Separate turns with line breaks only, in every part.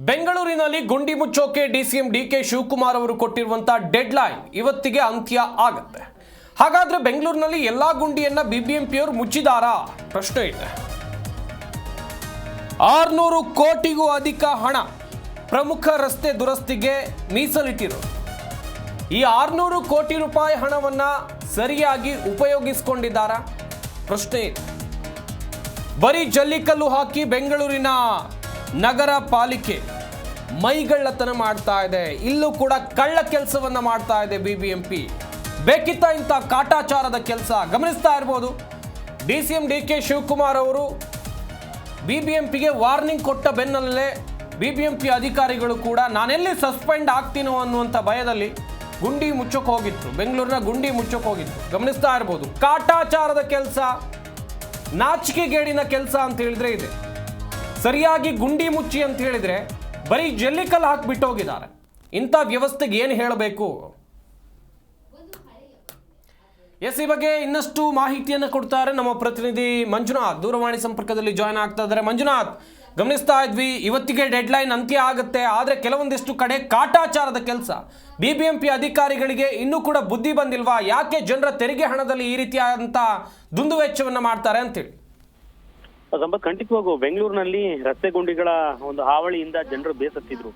ಬೆಂಗಳೂರಿನಲ್ಲಿ ಗುಂಡಿ ಮುಚ್ಚೋಕೆ ಡಿಸಿಎಂ ಡಿ ಕೆ ಶಿವಕುಮಾರ್ ಅವರು ಕೊಟ್ಟಿರುವಂತಹ ಡೆಡ್ ಲೈನ್ ಇವತ್ತಿಗೆ ಅಂತ್ಯ ಆಗತ್ತೆ. ಹಾಗಾದ್ರೆ ಬೆಂಗಳೂರಿನಲ್ಲಿ ಎಲ್ಲಾ ಗುಂಡಿಯನ್ನ ಬಿಬಿಎಂಪಿಯವರು ಮುಚ್ಚಿದಾರಾ? ಪ್ರಶ್ನೆ ಇದೆ. ಆರ್ನೂರು ಕೋಟಿಗೂ ಅಧಿಕ ಹಣ ಪ್ರಮುಖ ರಸ್ತೆ ದುರಸ್ತಿಗೆ ಮೀಸಲಿಟ್ಟಿರು ಈ ಆರ್ನೂರು ಕೋಟಿ ರೂಪಾಯಿ ಹಣವನ್ನ ಸರಿಯಾಗಿ ಉಪಯೋಗಿಸಿಕೊಂಡಿದ್ದಾರಾ? ಪ್ರಶ್ನೆ ಇದೆ. ಬರೀ ಜಲ್ಲಿಕಲ್ಲು ಹಾಕಿ ಬೆಂಗಳೂರಿನ ನಗರ ಪಾಲಿಕೆ ಮೈಗಳ್ಳತನ ಮಾಡ್ತಾ ಇದೆ. ಇಲ್ಲೂ ಕೂಡ ಕಳ್ಳ ಕೆಲಸವನ್ನ ಮಾಡ್ತಾ ಇದೆ ಬಿ ಬಿ ಎಂ ಪಿ ಬೇಕಿತ್ತ ಇಂಥ ಕಾಟಾಚಾರದ ಕೆಲಸ ಗಮನಿಸ್ತಾ ಇರ್ಬೋದು. D C M D K Shivakumar ಅವರು ಬಿ ಬಿ ಎಂ ಪಿಗೆ ವಾರ್ನಿಂಗ್ ಕೊಟ್ಟ ಬೆನ್ನಲ್ಲೇ ಬಿ ಬಿ ಎಂ ಪಿ ಅಧಿಕಾರಿಗಳು ಕೂಡ ನಾನೆಲ್ಲಿ ಸಸ್ಪೆಂಡ್ ಆಗ್ತೀನೋ ಅನ್ನುವಂಥ ಭಯದಲ್ಲಿ ಗುಂಡಿ ಮುಚ್ಚಕ್ಕೆ ಹೋಗಿತ್ತು ಬೆಂಗಳೂರಿನ ಗುಂಡಿ ಮುಚ್ಚಕ್ಕೆ ಹೋಗಿತ್ತು ಗಮನಿಸ್ತಾ ಇರ್ಬೋದು. ಕಾಟಾಚಾರದ ಕೆಲಸ ನಾಚಿಕೆಗೇಡಿನ ಕೆಲಸ ಅಂತ ಹೇಳಿದ್ರೆ ಇದೆ. ಸರಿಯಾಗಿ ಗುಂಡಿ ಮುಚ್ಚಿ ಅಂತ ಹೇಳಿದ್ರೆ ಬರೀ ಜಲ್ಲಿಕಲ್ಲು ಹಾಕಿಬಿಟ್ಟೋಗಿದ್ದಾರೆ ಇಂಥ ವ್ಯವಸ್ಥೆಗೆ ಏನು ಹೇಳಬೇಕು? ಎಸ್ ಈ ಬಗ್ಗೆ ಇನ್ನಷ್ಟು ಮಾಹಿತಿಯನ್ನು ಕೊಡ್ತಾರೆ ನಮ್ಮ ಪ್ರತಿನಿಧಿ ಮಂಜುನಾಥ್. ದೂರವಾಣಿ ಸಂಪರ್ಕದಲ್ಲಿ ಜಾಯ್ನ್ ಆಗ್ತಾ ಇದ್ದಾರೆ. ಮಂಜುನಾಥ್, ಗಮನಿಸ್ತಾ ಇದ್ವಿ, ಇವತ್ತಿಗೆ ಡೆಡ್ ಲೈನ್ ಅಂತ್ಯ ಆಗುತ್ತೆ, ಆದರೆ ಕೆಲವೊಂದಿಷ್ಟು ಕಡೆ ಕಾಟಾಚಾರದ ಕೆಲಸ. ಬಿ ಬಿ ಎಂ ಪಿ ಅಧಿಕಾರಿಗಳಿಗೆ ಇನ್ನೂ ಕೂಡ ಬುದ್ಧಿ ಬಂದಿಲ್ವಾ? ಯಾಕೆ ಜನರ ತೆರಿಗೆ ಹಣದಲ್ಲಿ ಈ ರೀತಿಯಾದಂಥ ದುಂದುವೆಚ್ಚವನ್ನು ಮಾಡ್ತಾರೆ ಅಂತೇಳಿ.
ಸಂಪತ್ ಖಂಡಿತವಾಗೂ ಬೆಂಗಳೂರಿನಲ್ಲಿ ರಸ್ತೆ ಗುಂಡಿಗಳ ಒಂದು ಹಾವಳಿಯಿಂದ ಜನರು ಬೇಸತ್ತಿದ್ರು.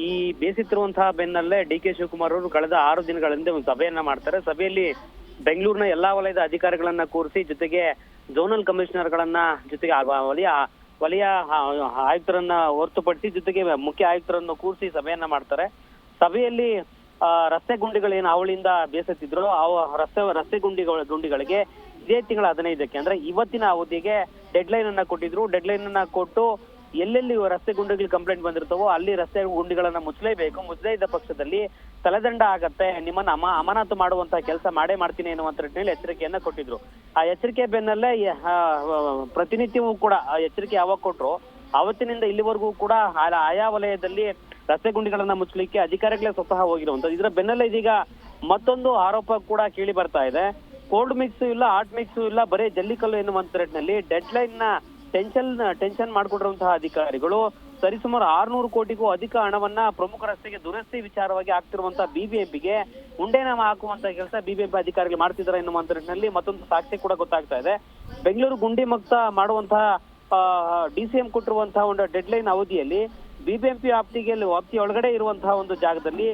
ಈ ಬೇಸತ್ತಿರುವಂತಹ ಬೆನ್ನಲ್ಲೇ ಡಿ ಕೆ ಶಿವಕುಮಾರ್ ಅವರು ಕಳೆದ ಆರು ದಿನಗಳ ಹಿಂದೆ ಒಂದು ಸಭೆಯನ್ನ ಮಾಡ್ತಾರೆ. ಸಭೆಯಲ್ಲಿ ಬೆಂಗಳೂರಿನ ಎಲ್ಲಾ ವಲಯದ ಅಧಿಕಾರಿಗಳನ್ನ ಕೂರಿಸಿ ಜೊತೆಗೆ ಝೋನಲ್ ಕಮಿಷನರ್ಗಳನ್ನ ಜೊತೆಗೆ ಆ ವಲಯ ವಲಯ ಆ- ಆಯುಕ್ತರನ್ನ ಹೊರತುಪಡಿಸಿ ಜೊತೆಗೆ ಮುಖ್ಯ ಆಯುಕ್ತರನ್ನು ಕೂರಿಸಿ ಸಭೆಯನ್ನ ಮಾಡ್ತಾರೆ. ಸಭೆಯಲ್ಲಿ ಆ, ರಸ್ತೆ ಗುಂಡಿಗಳು ಏನು ಬೇಸತ್ತಿದ್ರು ಅವು ರಸ್ತೆ ರಸ್ತೆ ಗುಂಡಿಗಳ ಗುಂಡಿಗಳಿಗೆ ಇದೇ ತಿಂಗಳ ಹದಿನೈದಕ್ಕೆ ಅಂದ್ರೆ ಇವತ್ತಿನ ಅವಧಿಗೆ ಡೆಡ್ ಲೈನ್ ಅನ್ನ ಕೊಟ್ಟಿದ್ರು. ಡೆಡ್ ಲೈನ್ ಅನ್ನ ಕೊಟ್ಟು ಎಲ್ಲೆಲ್ಲಿ ರಸ್ತೆ ಗುಂಡಿಗಳು ಕಂಪ್ಲೇಂಟ್ ಬಂದಿರ್ತವೋ ಅಲ್ಲಿ ರಸ್ತೆ ಗುಂಡಿಗಳನ್ನ ಮುಚ್ಚಲೇಬೇಕು. ಮುಚ್ಚದೇ ಇದ್ದ ಪಕ್ಷದಲ್ಲಿ ತಲೆದಂಡ ಆಗತ್ತೆ. ನಿಮ್ಮನ್ನ ಅಮ, ಅಮಾನತು ಮಾಡುವಂತಹ ಕೆಲಸ ಮಾಡೇ ಮಾಡ್ತೀನಿ ಅನ್ನುವಂತ ನಿಟ್ಟಿನಲ್ಲಿ ಎಚ್ಚರಿಕೆಯನ್ನ ಕೊಟ್ಟಿದ್ರು. ಆ ಎಚ್ಚರಿಕೆ ಬೆನ್ನಲ್ಲೇ ಪ್ರತಿನಿತ್ಯವೂ ಕೂಡ ಆ ಎಚ್ಚರಿಕೆ ಯಾವಾಗ ಕೊಟ್ರು ಅವತ್ತಿನಿಂದ ಇಲ್ಲಿವರೆಗೂ ಕೂಡ ಆಯಾ ವಲಯದಲ್ಲಿ ರಸ್ತೆ ಗುಂಡಿಗಳನ್ನ ಮುಚ್ಚಲಿಕ್ಕೆ ಅಧಿಕಾರಿಗಳೇ ಸ್ವತಃ ಹೋಗಿರುವಂತದ್ದು ಇದರ ಬೆನ್ನಲ್ಲೇ ಇದೀಗ ಮತ್ತೊಂದು ಆರೋಪ ಕೂಡ ಕೇಳಿ ಬರ್ತಾ ಇದೆ. ಕೋಲ್ಡ್ ಮಿಕ್ಸ್ ಇಲ್ಲ ಹಾಟ್ ಮಿಕ್ಸ್ ಇಲ್ಲ, ಬರೀ ಜಲ್ಲಿಕಲ್ಲು ಎನ್ನುವಂತ ನಿಟ್ಟಿನಲ್ಲಿ ಡೆಡ್ ಲೈನ್ನ ಟೆನ್ಷನ್ ಟೆನ್ಷನ್ ಮಾಡಿಕೊಂಡಿರುವಂತಹ ಅಧಿಕಾರಿಗಳು ಸರಿಸುಮಾರು ಆರ್ನೂರು ಕೋಟಿಗೂ ಅಧಿಕ ಹಣವನ್ನ ಪ್ರಮುಖ ರಸ್ತೆಗೆ ದುರಸ್ತಿ ವಿಚಾರವಾಗಿ ಆಗ್ತಿರುವಂತಹ ಬಿಬಿಎಂಪಿಗೆ ಉಂಡೆನಾಮ ಹಾಕುವಂತ ಕೆಲಸ ಬಿಬಿಎಂಪಿ ಅಧಿಕಾರಿಗಳು ಮಾಡ್ತಿದ್ದಾರೆ ಎನ್ನುವಂತ ನಿಟ್ಟಿನಲ್ಲಿ ಮತ್ತೊಂದು ಸಾಕ್ಷಿ ಕೂಡ ಗೊತ್ತಾಗ್ತಾ ಇದೆ. ಬೆಂಗಳೂರು ಗುಂಡಿ ಮುಕ್ತ ಮಾಡುವಂತಹ ಡಿಸಿಎಂ ಕೊಟ್ಟಿರುವಂತಹ ಒಂದು ಡೆಡ್ ಲೈನ್ ಅವಧಿಯಲ್ಲಿ ಬಿಬಿಎಂಪಿ ವ್ಯಾಪ್ತಿಗೆ ವ್ಯಾಪ್ತಿ ಒಳಗಡೆ ಇರುವಂತಹ ಒಂದು ಜಾಗದಲ್ಲಿ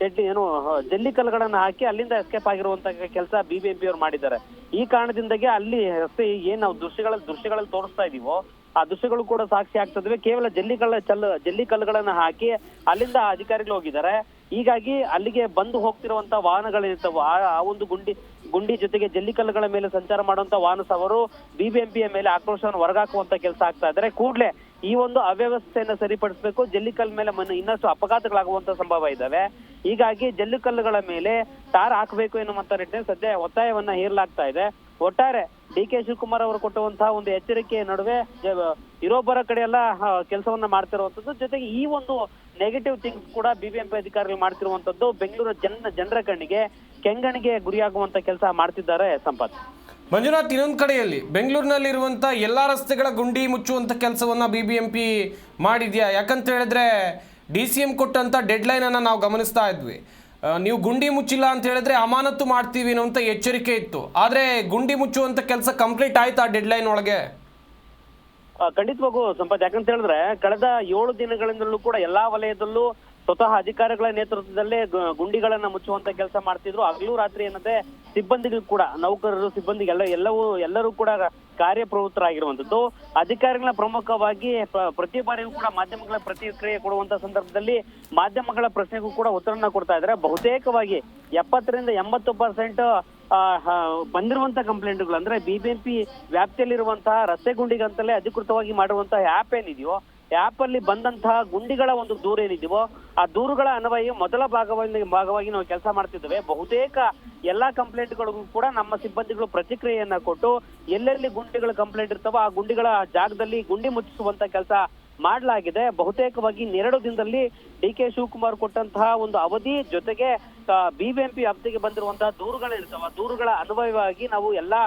ಡೆಡ್ ಏನು, ಜಲ್ಲಿ ಕಲ್ಲುಗಳನ್ನ ಹಾಕಿ ಅಲ್ಲಿಂದ ಎಸ್ಕೇಪ್ ಆಗಿರುವಂತ ಕೆಲಸ ಬಿಬಿಎಂಪಿ ಅವರು ಮಾಡಿದ್ದಾರೆ. ಈ ಕಾರಣದಿಂದಾಗಿ ಅಲ್ಲಿ ರಸ್ತೆ ಏನ್ ನಾವು ದೃಶ್ಯಗಳಲ್ಲಿ ದೃಶ್ಯಗಳಲ್ಲಿ ತೋರಿಸ್ತಾ ಇದೀವೋ, ಆ ದೃಶ್ಯಗಳು ಕೂಡ ಸಾಕ್ಷಿ ಆಗ್ತದವೆ. ಕೇವಲ ಜಲ್ಲಿಗಳ ಚಲ್, ಜಲ್ಲಿ ಕಲ್ಲುಗಳನ್ನ ಹಾಕಿ ಅಲ್ಲಿಂದ ಅಧಿಕಾರಿಗಳು ಹೋಗಿದ್ದಾರೆ. ಹೀಗಾಗಿ ಅಲ್ಲಿಗೆ ಬಂದು ಹೋಗ್ತಿರುವಂತ ವಾಹನಗಳಿರ್ತವೆ ಆ ಆ ಒಂದು ಗುಂಡಿ ಗುಂಡಿ ಜೊತೆಗೆ ಜಲ್ಲಿಕಲ್ಲುಗಳ ಮೇಲೆ ಸಂಚಾರ ಮಾಡುವಂತ ವಾಹನ ಸವರು ಬಿಬಿಎಂಪಿಯ ಮೇಲೆ ಆಕ್ರೋಶವನ್ನು ಹೊರಗಾಕುವಂತ ಕೆಲಸ ಆಗ್ತಾ ಇದ್ದಾರೆ. ಕೂಡ್ಲೆ ಈ ಒಂದು ಅವ್ಯವಸ್ಥೆಯನ್ನು ಸರಿಪಡಿಸಬೇಕು. ಜಲ್ಲಿಕಲ್ ಮೇಲೆ ಮನ ಇನ್ನಷ್ಟು ಅಪಘಾತಗಳಾಗುವಂತ ಸಂಭವ ಇದ್ದಾವೆ. ಹೀಗಾಗಿ ಜಲ್ಲಿಕಲ್ಲುಗಳ ಮೇಲೆ ಟಾರ್ ಹಾಕಬೇಕು ಎನ್ನುವಂತ ನಿಟ್ಟಿನಲ್ಲಿ ಸದ್ಯ ಒತ್ತಾಯವನ್ನ ಹೇರಲಾಗ್ತಾ ಇದೆ. ಒಟ್ಟಾರೆ ಡಿ ಕೆ ಶಿವಕುಮಾರ್ ಅವರು ಕೊಟ್ಟುವಂತಹ ಒಂದು ಎಚ್ಚರಿಕೆಯ ನಡುವೆ ಇರೋ ಇರೋಬ್ಬರ ಕಡೆ ಎಲ್ಲ ಕೆಲಸವನ್ನ ಮಾಡ್ತಿರುವಂತದ್ದು. ಜೊತೆಗೆ ಈ ಒಂದು ನೆಗೆಟಿವ್ ಥಿಂಗ್ಸ್ ಕೂಡ ಬಿಬಿಎಂಪಿ ಅಧಿಕಾರಿಗಳು ಮಾಡ್ತಿರುವಂತದ್ದು. ಬೆಂಗಳೂರು ಜನ, ಜನರ ಕಣ್ಣಿಗೆ ಕೆಂಗಣಿಗೆ ಗುರಿಯಾಗುವಂತ ಕೆಲಸ ಮಾಡ್ತಿದ್ದಾರೆ ಸಂಪತ್.
ಮಂಜುನಾಥ್ ಇನ್ನೊಂದು ಕಡೆಯಲ್ಲಿ ಬೆಂಗಳೂರಿನಲ್ಲಿರುವಂಥ ಎಲ್ಲ ರಸ್ತೆಗಳ ಗುಂಡಿ ಮುಚ್ಚುವಂಥ ಕೆಲಸವನ್ನು ಬಿ ಬಿ ಎಂ ಮಾಡಿದ್ಯಾ? ಯಾಕಂತ ಹೇಳಿದ್ರೆ ಡಿ ಸಿ ಎಂ ಕೊಟ್ಟಂಥ ಡೆಡ್ಲೈನನ್ನು ನಾವು ಗಮನಿಸ್ತಾ ಇದ್ವಿ. ನೀವು ಗುಂಡಿ ಮುಚ್ಚಿಲ್ಲ ಅಂತ ಹೇಳಿದ್ರೆ ಅಮಾನತು ಮಾಡ್ತೀವಿ ಅನ್ನುವಂಥ ಎಚ್ಚರಿಕೆ ಇತ್ತು. ಆದರೆ ಗುಂಡಿ ಮುಚ್ಚುವಂಥ ಕೆಲಸ ಕಂಪ್ಲೀಟ್ ಆಯ್ತಾ ಡೆಡ್ಲೈನ್ ಒಳಗೆ?
ಆ, ಖಂಡಿತವಾಗೂ ಸಂಪತ್ ಯಾಕಂತ ಹೇಳಿದ್ರೆ ಕಳೆದ ಏಳು ದಿನಗಳಿಂದಲೂ ಕೂಡ ಎಲ್ಲಾ ವಲಯದಲ್ಲೂ ಸ್ವತಃ ಅಧಿಕಾರಿಗಳ ನೇತೃತ್ವದಲ್ಲೇ ಗುಂಡಿಗಳನ್ನ ಮುಚ್ಚುವಂತ ಕೆಲಸ ಮಾಡ್ತಿದ್ರು. ಹಗಲು ರಾತ್ರಿ ಏನಂದ್ರೆ ಸಿಬ್ಬಂದಿಗಳು ಕೂಡ, ನೌಕರರು, ಸಿಬ್ಬಂದಿಗೆ ಎಲ್ಲ ಎಲ್ಲವೂ ಎಲ್ಲರೂ ಕೂಡ ಕಾರ್ಯಪ್ರವೃತ್ತರಾಗಿರುವಂತದ್ದು ಅಧಿಕಾರಿಗಳ ಪ್ರಮುಖವಾಗಿ ಪ್ರ- ಪ್ರತಿ ಬಾರಿಯೂ ಕೂಡ ಮಾಧ್ಯಮಗಳ ಪ್ರತಿಕ್ರಿಯೆ ಕೊಡುವಂತ ಸಂದರ್ಭದಲ್ಲಿ ಮಾಧ್ಯಮಗಳ ಪ್ರಶ್ನೆಗೂ ಕೂಡ ಉತ್ತರನ ಕೊಡ್ತಾ ಇದ್ದಾರೆ. ಬಹುತೇಕವಾಗಿ ಎಪ್ಪತ್ತರಿಂದ ಎಂಬತ್ತು ಪರ್ಸೆಂಟ್ ಬಂದಿರುವಂತ ಕಂಪ್ಲೇಂಟ್ಗಳು ಅಂದ್ರೆ ಬಿಬಿಎಂಪಿ ವ್ಯಾಪ್ತಿಯಲ್ಲಿರುವಂತಹ ರಸ್ತೆ ಗುಂಡಿಗಂತಲೇ ಅಧಿಕೃತವಾಗಿ ಮಾಡುವಂತಹ ಆ್ಯಪ್ ಏನಿದೆಯೋ ಆ್ಯಪ್ ಅಲ್ಲಿ ಬಂದಂತಹ ಗುಂಡಿಗಳ ಒಂದು ದೂರ ಏನಿದೆಯೋ ಆ ದೂರುಗಳ ಅನ್ವಯ ಮೊದಲ ಭಾಗವಾಗಿ ಭಾಗವಾಗಿ ನಾವು ಕೆಲಸ ಮಾಡ್ತಿದ್ದೇವೆ. ಬಹುತೇಕ ಎಲ್ಲಾ ಕಂಪ್ಲೇಂಟ್ಗಳಿಗೂ ಕೂಡ ನಮ್ಮ ಸಿಬ್ಬಂದಿಗಳು ಪ್ರತಿಕ್ರಿಯೆಯನ್ನ ಕೊಟ್ಟು ಎಲ್ಲೆಲ್ಲಿ ಗುಂಡಿಗಳ ಕಂಪ್ಲೇಂಟ್ ಇರ್ತಾವೋ ಆ ಗುಂಡಿಗಳ ಜಾಗದಲ್ಲಿ ಗುಂಡಿ ಮುಚ್ಚಿಸುವಂತ ಕೆಲಸ ಮಾಡಲಾಗಿದೆ. ಬಹುತೇಕವಾಗಿ ಇನ್ನೆರಡು ದಿನದಲ್ಲಿ ಡಿ ಕೆ ಶಿವಕುಮಾರ್ ಕೊಟ್ಟಂತಹ ಒಂದು ಅವಧಿ ಜೊತೆಗೆ ಬಿಬಿಎಂಪಿ ವ್ಯಾಪ್ತಿಗೆ ಬಂದಿರುವಂತಹ ದೂರುಗಳಿರ್ತಾವ ದೂರುಗಳ ಅನ್ವಯವಾಗಿ ನಾವು ಎಲ್ಲಾ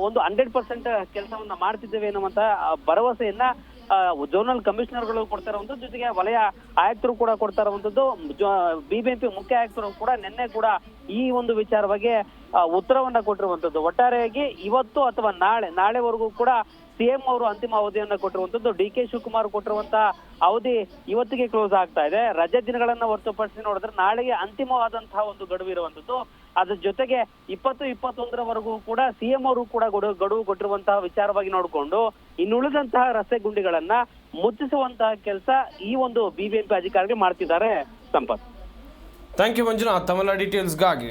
ಒಂದು ಹಂಡ್ರೆಡ್ ಪರ್ಸೆಂಟ್ ಕೆಲಸವನ್ನ ಮಾಡ್ತಿದ್ದೇವೆ ಎನ್ನುವಂತ ಆ, ಭರವಸೆಯನ್ನ ಜೋನಲ್ ಕಮಿಷನರ್ಗಳು ಕೊಡ್ತಾ ಇರುವಂತದ್ದು ಜೊತೆಗೆ ವಲಯ ಆಯುಕ್ತರು ಕೂಡ ಕೊಡ್ತಾ ಇರುವಂತದ್ದು ಬಿಬಿಎಂಪಿ ಮುಖ್ಯ ಆಯುಕ್ತರು ಕೂಡ ನಿನ್ನೆ ಕೂಡ ಈ ಒಂದು ವಿಚಾರವಾಗಿ ಉತ್ತರವನ್ನ ಕೊಟ್ಟಿರುವಂತದ್ದು ಒಟ್ಟಾರೆಯಾಗಿ ಇವತ್ತು ಅಥವಾ ನಾಳೆ, ನಾಳೆವರೆಗೂ ಕೂಡ ಸಿಎಂ ಅವರು ಅಂತಿಮ ಅವಧಿಯನ್ನ ಕೊಟ್ಟಿರುವಂತದ್ದು ಡಿ ಕೆ ಶಿವಕುಮಾರ್ ಕೊಟ್ಟಿರುವಂತಹ ಅವಧಿ ಇವತ್ತಿಗೆ ಕ್ಲೋಸ್ ಆಗ್ತಾ ಇದೆ. ರಜೆ ದಿನಗಳನ್ನ ಹೊರತುಪಡಿಸಿ ನೋಡಿದ್ರೆ ನಾಳೆಗೆ ಅಂತಿಮವಾದಂತಹ ಒಂದು ಗಡುವು ಇರುವಂತದ್ದು ಅದ್ರ ಜೊತೆಗೆ ಇಪ್ಪತ್ತು ಇಪ್ಪತ್ತೊಂದರವರೆಗೂ ಕೂಡ ಸಿಎಂ ಅವರು ಕೂಡ ಗಡುವು ಗಡುವು ಕೊಟ್ಟಿರುವಂತಹ ವಿಚಾರವಾಗಿ ನೋಡಿಕೊಂಡು ಇನ್ನುಳಿದಂತಹ ರಸ್ತೆ ಗುಂಡಿಗಳನ್ನ ಮುಚ್ಚಿಸುವಂತಹ ಕೆಲಸ ಈ ಒಂದು ಬಿಬಿಎಂಪಿ ಅಧಿಕಾರಿಗೆ ಮಾಡ್ತಿದ್ದಾರೆ ಸಂಪತ್.
Thank you Manjunath. ತಮ್ಮೆಲ್ಲ ಡೀಟೇಲ್ಸ್ಗಾಗಿ